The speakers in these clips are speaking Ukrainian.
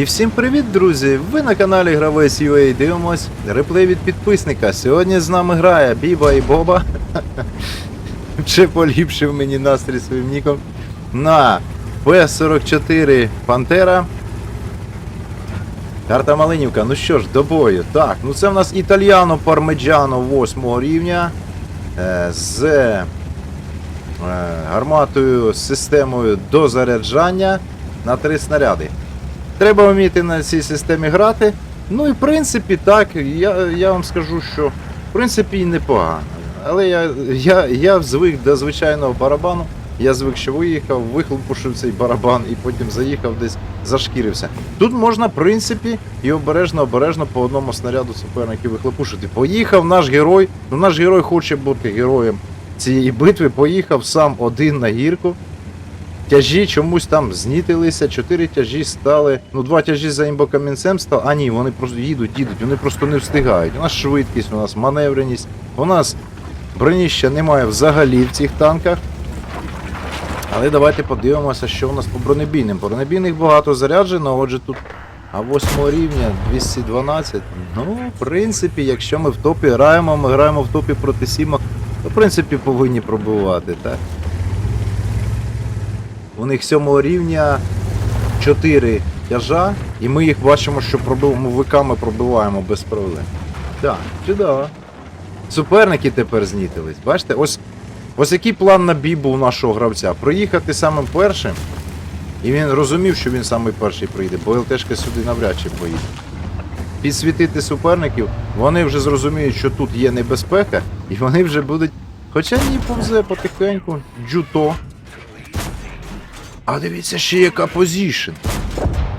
І всім привіт, друзі! Ви на каналі Гравець UA дивимось реплей від підписника. Сьогодні з нами грає Біба і Боба. Ще поліпшив мені настрій своїм ніком. На П-44 Пантера. Карта Малинівка. Ну що ж, до бою. Так, ну це в нас Італіано Пармеджано 8 рівня. Е, з е, гарматою, системою дозаряджання на три снаряди. Треба вміти на цій системі грати. Ну і в принципі, так, я, я вам скажу, що в принципі і непогано. Але я, я, я звик до звичайного барабану. Я звик, що виїхав, вихлопушив цей барабан і потім заїхав десь, зашкірився. Тут можна, в принципі, і обережно, обережно по одному снаряду суперників вихлопушити. Поїхав наш герой. Ну наш герой хоче бути героєм цієї битви. Поїхав сам один на гірку. Тяжі чомусь там знітилися, чотири тяжі стали. Ну, два тяжі за імбокамінцем стали. А ні, вони просто їдуть, їдуть, вони просто не встигають. У нас швидкість, у нас маневреність, у нас броніща немає взагалі в цих танках. Але давайте подивимося, що у нас по бронебійним. Бронебійних багато заряджено, отже тут а 8 рівня 212. Ну, в принципі, якщо ми в топі граємо, ми граємо в топі проти сімок, то в принципі повинні пробивати, так? У них 7 рівня 4 тяжа, і ми їх бачимо, що пробиваємо виками пробиваємо без проблем. Так, чудово. Суперники тепер знітились. Бачите, ось, ось який план на бій був нашого гравця. Проїхати самим першим. І він розумів, що він самий перший прийде, бо ЛТшка сюди навряд чи поїде. Підсвітити суперників, вони вже зрозуміють, що тут є небезпека, і вони вже будуть. Хоча ні, повзе потихеньку, джуто. А дивіться ще яка позішн.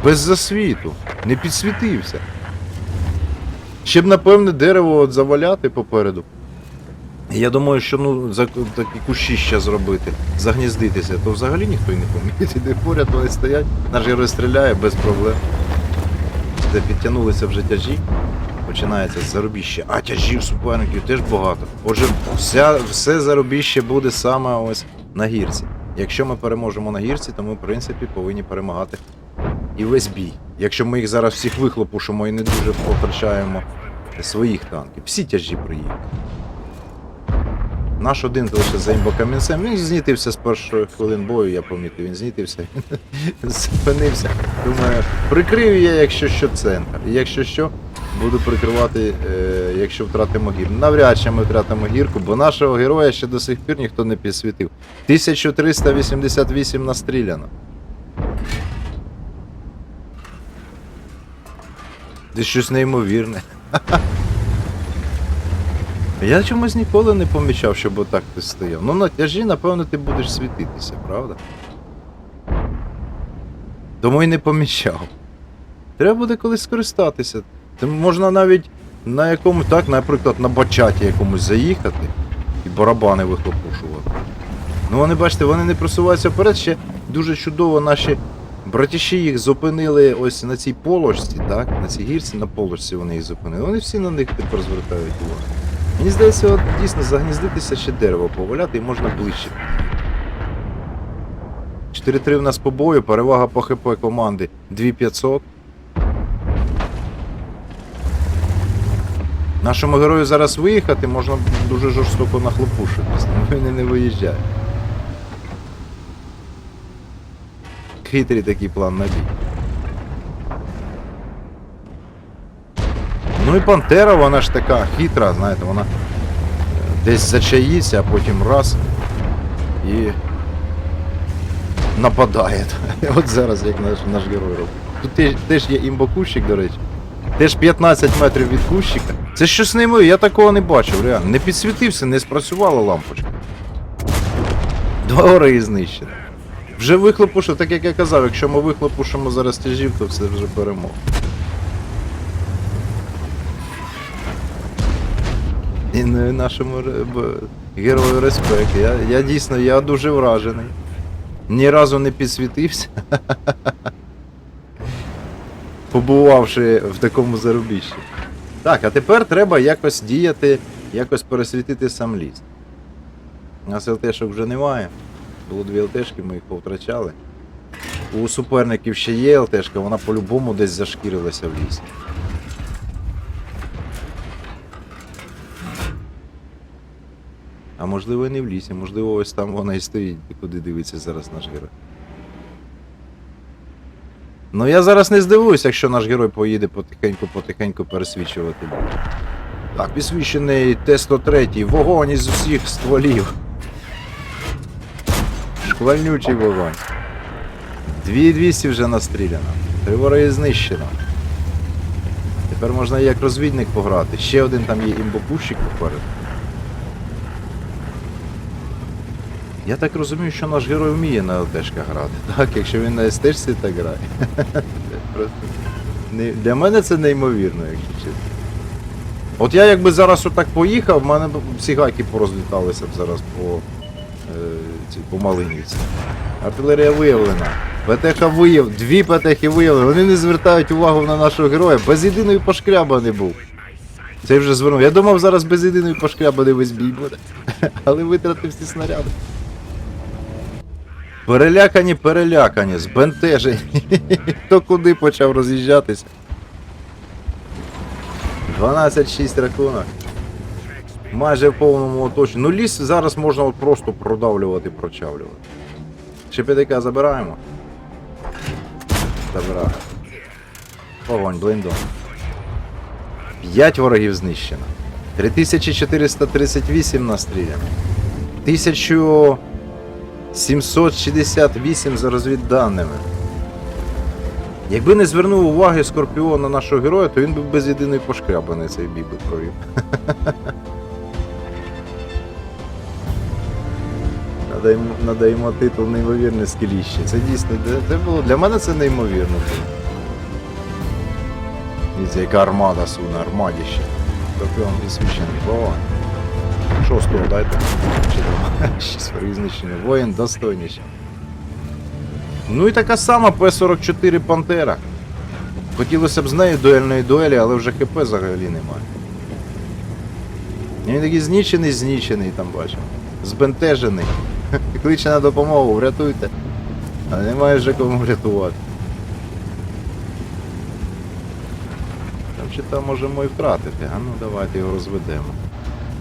Без засвіту. Не підсвітився. Ще б, напевне, дерево от заваляти попереду. Я думаю, що ну за такі кущі ще зробити, загніздитися, то взагалі ніхто й не помітить. Де поряд вони стоять, наш герой стріляє без проблем. Де підтягнулися вже тяжі. Починається заробіще. А тяжів суперників теж багато. Отже, вся, все заробіще буде саме ось на гірці. Якщо ми переможемо на гірці, то ми, в принципі, повинні перемагати і весь бій. Якщо ми їх зараз всіх вихлопушимо і не дуже потрачаємо своїх танків. Всі тяжі приїхали. Наш один лише за імбокамінцем. Він знітився з першої хвилин бою, я помітив, він знітився, зупинився. Думаю, прикрив я, якщо що, центр. І якщо що, буду прикривати, е, якщо втратимо гір. Навряд чи ми втратимо гірку, бо нашого героя ще до сих пір ніхто не підсвітив. 1388 настріляно. Це щось неймовірне. Я чомусь ніколи не помічав, щоб отак ти стояв. Ну на тяжі, напевно, ти будеш світитися, правда? Тому й не помічав. Треба буде колись скористатися. Ти можна навіть на якомусь, так, наприклад, на бачаті якомусь заїхати і барабани вихлопушувати. Ну вони, бачите, вони не просуваються вперед, ще дуже чудово наші братіші їх зупинили ось на цій полочці, так? На цій гірці на полочці вони їх зупинили. Вони всі на них тепер звертають увагу. Мені здається, от дійсно загніздитися ще дерево поваляти і можна ближче. 4-3 в нас по бою, перевага по ХП команди 2500. Нашому герою зараз виїхати можна дуже жорстоко нахлопушитись, тому він не виїжджає. Хитрий такий план на бій. Ну і Пантера, вона ж така хитра, знаєте, вона е, десь зачаїться, а потім раз і нападає. От зараз як наш, наш герой робить. Тут теж, є імбокущик, до речі. Теж 15 метрів від кущика. Це щось неймовірне, я такого не бачив, реально. Не підсвітився, не спрацювала лампочка. Два гори знищено. Вже вихлопушив, так як я казав, якщо ми вихлопушимо зараз тяжів, то все вже перемога. І ну, нашому герою респект. Я, я дійсно я дуже вражений. Ні разу не підсвітився. Побувавши в такому зарубіжжі. Так, а тепер треба якось діяти, якось пересвітити сам ліс. У нас ЛТшок вже немає. Було дві ЛТшки, ми їх повтрачали. у суперників ще є ЛТшка, вона по-любому десь зашкірилася в лісі. А можливо і не в лісі, можливо, ось там вона і стоїть, куди дивиться зараз наш герой. Ну я зараз не здивуюсь, якщо наш герой поїде потихеньку-потихеньку пересвічувати. Так, підсвічений Т-103, вогонь із усіх стволів. Шквальнючий вогонь. 2200 вже настріляно. Три вороги знищено. Тепер можна як розвідник пограти. Ще один там є імбопущик попереду. Я так розумію, що наш герой вміє на ЛТшках грати. Так, якщо він на СТшці так грає. Просто... не- Для мене це неймовірно, якщо чесно. От я якби зараз отак поїхав, в мене б всі гайки порозліталися б зараз по, е, по Малинівці. Артилерія виявлена. ПТХ вияв, дві ПТХи виявлені. Вони не звертають увагу на нашого героя. Без єдиної пошкряба не був. Цей вже звернув. Я думав, зараз без єдиної пошкряби весь бій буде. Але витратив всі снаряди. Перелякані, перелякані, збентежені. Хто куди почав роз'їжджатися. 12-6 рахунок. Майже в повному оточенні. Ну ліс зараз можна от просто продавлювати, прочавлювати. ШПДК забираємо. Забираємо. Огонь, блиндон. 5 ворогів знищено. 3438 настріляно. 1768 за розвідданими. Якби не звернув уваги Скорпіон на нашого героя, то він би без єдиної пошкрябаний цей бій би провів. Надаємо, надаємо титул неймовірне скіліще. Це дійсно це, було для мене це неймовірно. Дивіться, яка армада суне, армадіще. Скорпіон відсвічений. О! Шостого дайте. Чудово. Шість. Воїн достойніший. Ну і така сама П-44 Пантера. Хотілося б з нею дуельної дуелі, але вже ХП взагалі немає. Він такий знічений, знічений там бачимо. Збентежений. Кличе на допомогу, врятуйте. А немає вже кому врятувати. Там чи там можемо і втратити, а ну давайте його розведемо.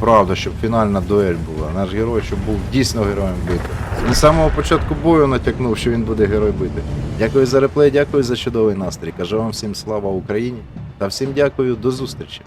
Правда, щоб фінальна дуель була. Наш герой, щоб був дійсно героєм бити. З самого початку бою натякнув, що він буде герой бити. Дякую за реплей, дякую за чудовий настрій. Кажу вам всім слава Україні та всім дякую, до зустрічі.